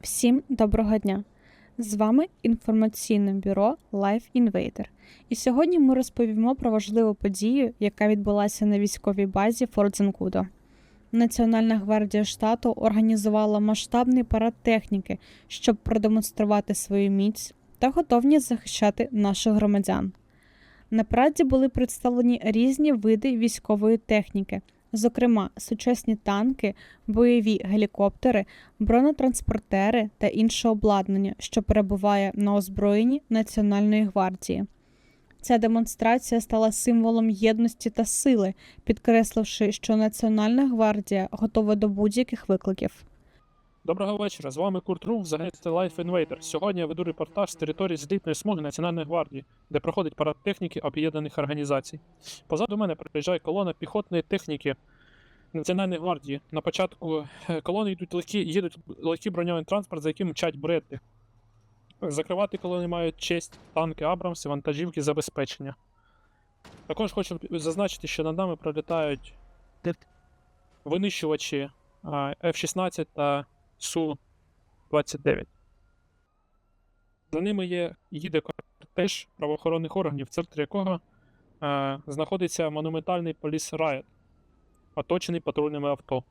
Всім доброго дня! З вами інформаційне бюро Life Invader. І сьогодні ми розповімо про важливу подію, яка відбулася на військовій базі Форт Зенкудо. Національна гвардія штату організувала масштабний парад техніки, щоб продемонструвати свою міць та готовність захищати наших громадян. На параді були представлені різні види військової техніки, зокрема сучасні танки, бойові гелікоптери, бронетранспортери та інше обладнання, що перебуває на озброєнні Національної гвардії. Ця демонстрація стала символом єдності та сили, підкресливши, що Національна гвардія готова до будь-яких викликів. Доброго вечора. З вами Курт Руф з агентства Life Invader. Сьогодні я веду репортаж з території злітної смуги Національної гвардії, де проходить парад техніки об'єднаних організацій. Позаду мене приїжджає колона піхотної техніки Національної гвардії. На початку е, колони йдуть легкі, їдуть легкий броньований транспорт, за яким мчать брети. Закривати колони мають честь танки Абрамс і вантажівки забезпечення. Також хочу зазначити, що над нами пролітають винищувачі а, F-16 та Су-29. За ними є їде кортеж правоохоронних органів, в центрі якого е, знаходиться монументальний поліс Райот, оточений патрульними авто.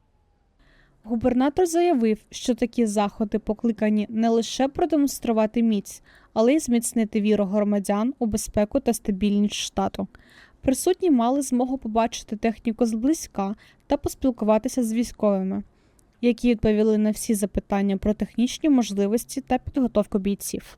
Губернатор заявив, що такі заходи покликані не лише продемонструвати міць, але й зміцнити віру громадян у безпеку та стабільність штату. Присутні мали змогу побачити техніку зблизька та поспілкуватися з військовими, які відповіли на всі запитання про технічні можливості та підготовку бійців.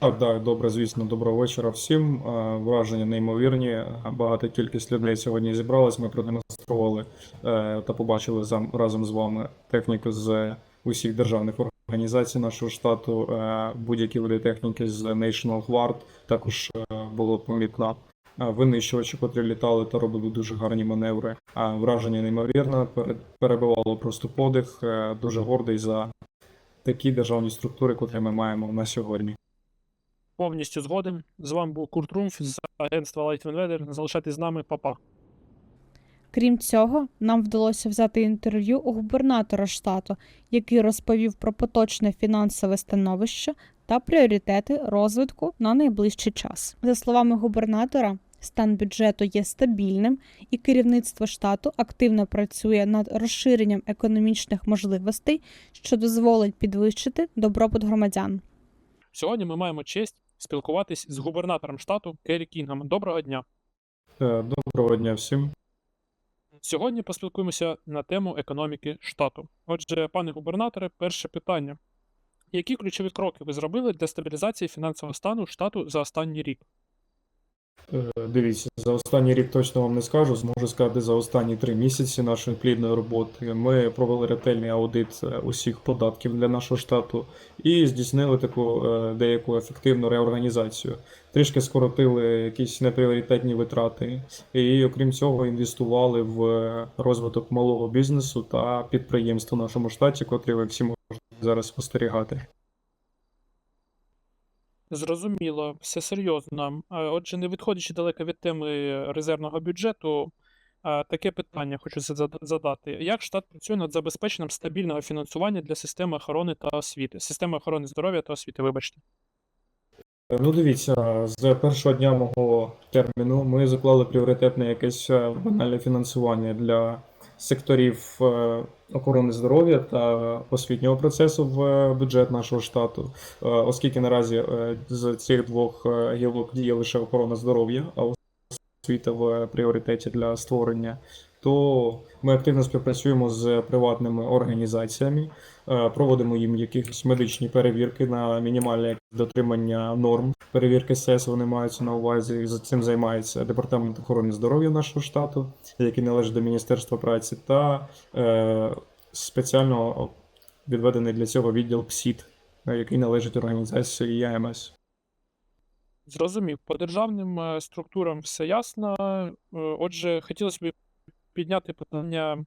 Так, так, добре, звісно, доброго вечора всім. Е, Враження неймовірні. Багата кількість людей сьогодні зібралась. Ми продемонстрували е, та побачили разом з вами техніку з усіх державних організацій нашого штату. Е, Будь-які види техніки з National Guard також було помітно. Винищувачі, котрі літали та робили дуже гарні маневри. А Враження неймовірне, пере- перебивало просто подих. Е, Дуже гордий за такі державні структури, котрі ми маємо на сьогодні. Повністю згоден. З вами був Курт Румф з агентства Light Invader. Залишайтесь з нами, папа. Крім цього, нам вдалося взяти інтерв'ю у губернатора штату, який розповів про поточне фінансове становище та пріоритети розвитку на найближчий час. За словами губернатора, стан бюджету є стабільним, і керівництво штату активно працює над розширенням економічних можливостей, що дозволить підвищити добробут громадян. Сьогодні ми маємо честь спілкуватись з губернатором штату Керрі Кінгом. Доброго дня. Е, Доброго дня всім. Сьогодні поспілкуємося на тему економіки штату. Отже, пане губернаторе, перше питання. Які ключові кроки ви зробили для стабілізації фінансового стану штату за останній рік? Е, Дивіться, за останній рік точно вам не скажу. Зможу сказати за останні три місяці нашої плідної роботи. Ми провели ретельний аудит е, усіх податків для нашого штату і здійснили таку е, деяку ефективну реорганізацію. Трішки скоротили якісь непріоритетні витрати, і окрім цього, інвестували в розвиток малого бізнесу та підприємств у нашому штаті, котрі ви всі можете зараз спостерігати. Зрозуміло, все серйозно. Е, Отже, не відходячи далеко від теми резервного бюджету, е, таке питання хочу задати. Як штат працює над забезпеченням стабільного фінансування для системи охорони та освіти? Системи охорони здоров'я та освіти, вибачте. Ну, дивіться, з першого дня мого терміну ми заклали пріоритетне якесь е, банальне фінансування для секторів е, охорони здоров'я та освітнього процесу в е, бюджет нашого штату, Е, оскільки наразі е, з цих двох гілок діє лише охорона здоров'я, а освіта в пріоритеті для створення. То ми активно співпрацюємо з приватними організаціями, е, проводимо їм якісь медичні перевірки на мінімальне дотримання норм. Перевірки СЕС вони маються на увазі. За цим займається департамент охорони здоров'я нашого штату, який належить до Міністерства праці, та е, спеціально відведений для цього відділ ПСІД, е, який належить організації ЯМС. Зрозумів, по державним е, структурам все ясно. Е, Отже, хотілося б підняти питання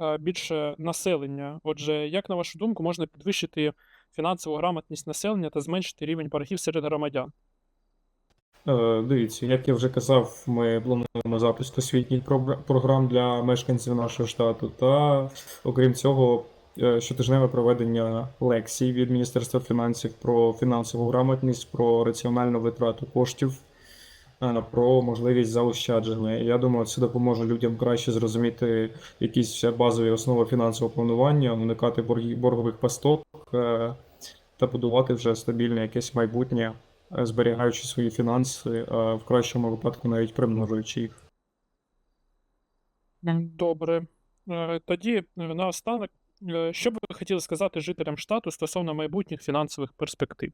е, більше населення. Отже, як на вашу думку, можна підвищити фінансову грамотність населення та зменшити рівень боргів серед громадян? Дивіться, як я вже казав, ми плануємо запуск освітніх програм для мешканців нашого штату. Та окрім цього, щотижневе проведення лекцій від Міністерства фінансів про фінансову грамотність, про раціональну витрату коштів, е, про можливість заощадження. Я думаю, це допоможе людям краще зрозуміти якісь базові основи фінансового планування, уникати боргових пасток е, та будувати вже стабільне якесь майбутнє, е, зберігаючи свої фінанси, а в кращому випадку навіть примножуючи їх. Добре. Е, Тоді е, наостанок, е, що б ви хотіли сказати жителям штату стосовно майбутніх фінансових перспектив?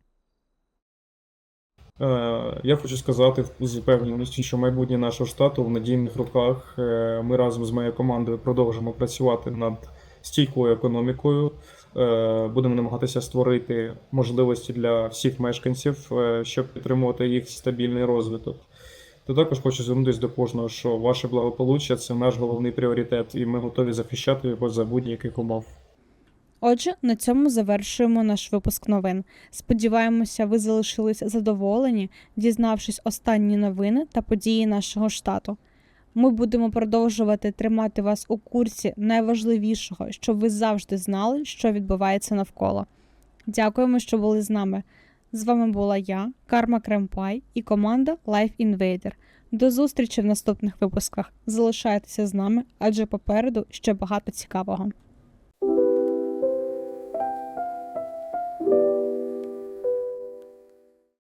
Е, Я хочу сказати з впевненістю, що майбутнє нашого штату в надійних руках. Е, Ми разом з моєю командою продовжимо працювати над стійкою економікою. Е, Будемо намагатися створити можливості для всіх мешканців, е, щоб підтримувати їх стабільний розвиток. Та також хочу звернутися до кожного, що ваше благополуччя це наш головний пріоритет, і ми готові захищати його за будь-яких умов. Отже, на цьому завершуємо наш випуск новин. Сподіваємося, ви залишилися задоволені, дізнавшись останні новини та події нашого штату. Ми будемо продовжувати тримати вас у курсі найважливішого, щоб ви завжди знали, що відбувається навколо. Дякуємо, що були з нами. З вами була я, Карма Кремпай і команда Life Invader. До зустрічі в наступних випусках. Залишайтеся з нами, адже попереду ще багато цікавого.